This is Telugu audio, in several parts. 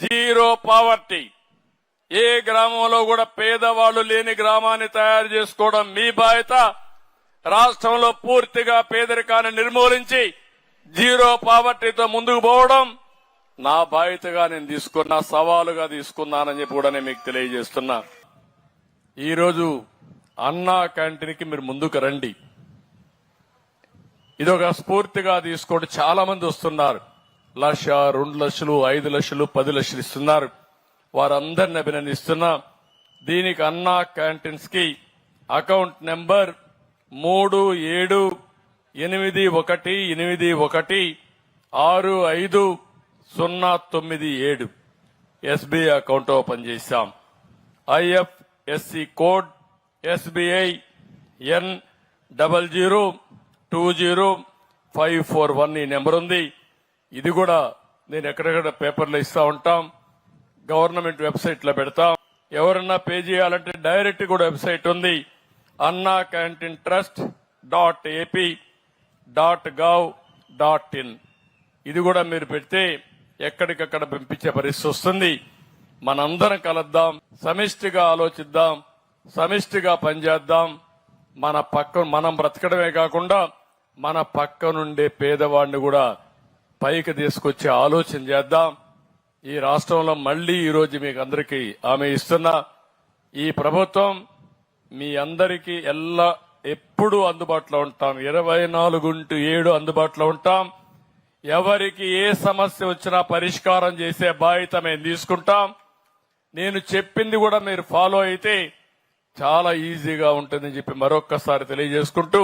Zero poverty. ఏ గ్రామంలో కూడా పేదవాళ్ళు లేని గ్రామాన్ని తయారు చేసుకోవడం మీ బాధ్యత. రాష్ట్రంలో పూర్తిగా పేదరికాన్ని నిర్మూలించి జీరో పావర్టీతో ముందుకు పోవడం నా బాధ్యతగా నేను తీసుకున్న సవాలుగా తీసుకున్నానని చెప్పి కూడా నేను మీకు తెలియజేస్తున్నా. ఈరోజు అన్నా క్యాంటీన్కి మీరు ముందుకు రండి. ఇది ఒక స్ఫూర్తిగా తీసుకోండి చాలా మంది వస్తున్నారు. లక్ష రెండు లక్షలు ఐదు లక్షలు పది లక్షలు ఇస్తున్నారు. వారందరిని అభినందిస్తున్నా. దీనికి అన్నా క్యాంటీన్స్కి అకౌంట్ నెంబర్ మూడు ఏడు ఎనిమిది ఒకటి ఎనిమిది ఒకటి ఆరు ఐదు సున్నా తొమ్మిది ఏడు. ఎస్బీఐ అకౌంట్ ఓపెన్ చేశాం. IFSC code SBI N double zero two zero five four one ఈ నెంబర్ ఉంది. ఇది కూడా నేను ఎక్కడెక్కడ పేపర్లు ఇస్తా ఉంటాం. గవర్నమెంట్ వెబ్సైట్లో పెడతాం. ఎవరన్నా పే చేయాలంటే డైరెక్ట్ కూడా వెబ్సైట్ ఉంది. Anna canteen trust dot AP dot gov dot in. ఇది కూడా మీరు పెడితే ఎక్కడికక్కడ పంపించే పరిస్థితి వస్తుంది. మనందరం కలుద్దాం. సమిష్టిగా ఆలోచిద్దాం. సమిష్టిగా పనిచేద్దాం. మన పక్క మనం బ్రతకడమే కాకుండా మన పక్క నుండే పేదవాడిని కూడా పైకి తీసుకొచ్చే ఆలోచన చేద్దాం. ఈ రాష్ట్రంలో మళ్ళీ ఈరోజు మీకు అందరికీ ఆమె ఇస్తున్నా ఈ ప్రభుత్వం మీ అందరికీ ఎల్లా ఎప్పుడూ అందుబాటులో ఉంటాం. ఇరవై నాలుగుంటూ ఏడు అందుబాటులో ఉంటాం. ఎవరికి ఏ సమస్య వచ్చినా పరిష్కారం చేసే బాధ్యత మేము తీసుకుంటాం. నేను చెప్పింది కూడా మీరు ఫాలో అయితే చాలా ఈజీగా ఉంటుందని చెప్పి మరొక్కసారి తెలియజేసుకుంటూ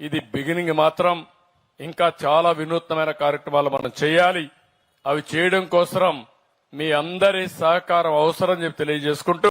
ఇది బిగినింగ్ మాత్రం. ఇంకా చాలా వినూత్నమైన కార్యక్రమాలు మనం చేయాలి. అవి చేయడం కోసం మీ అందరి సహకారం అవసరం చెప్పి తెలియజేసుకుంటూ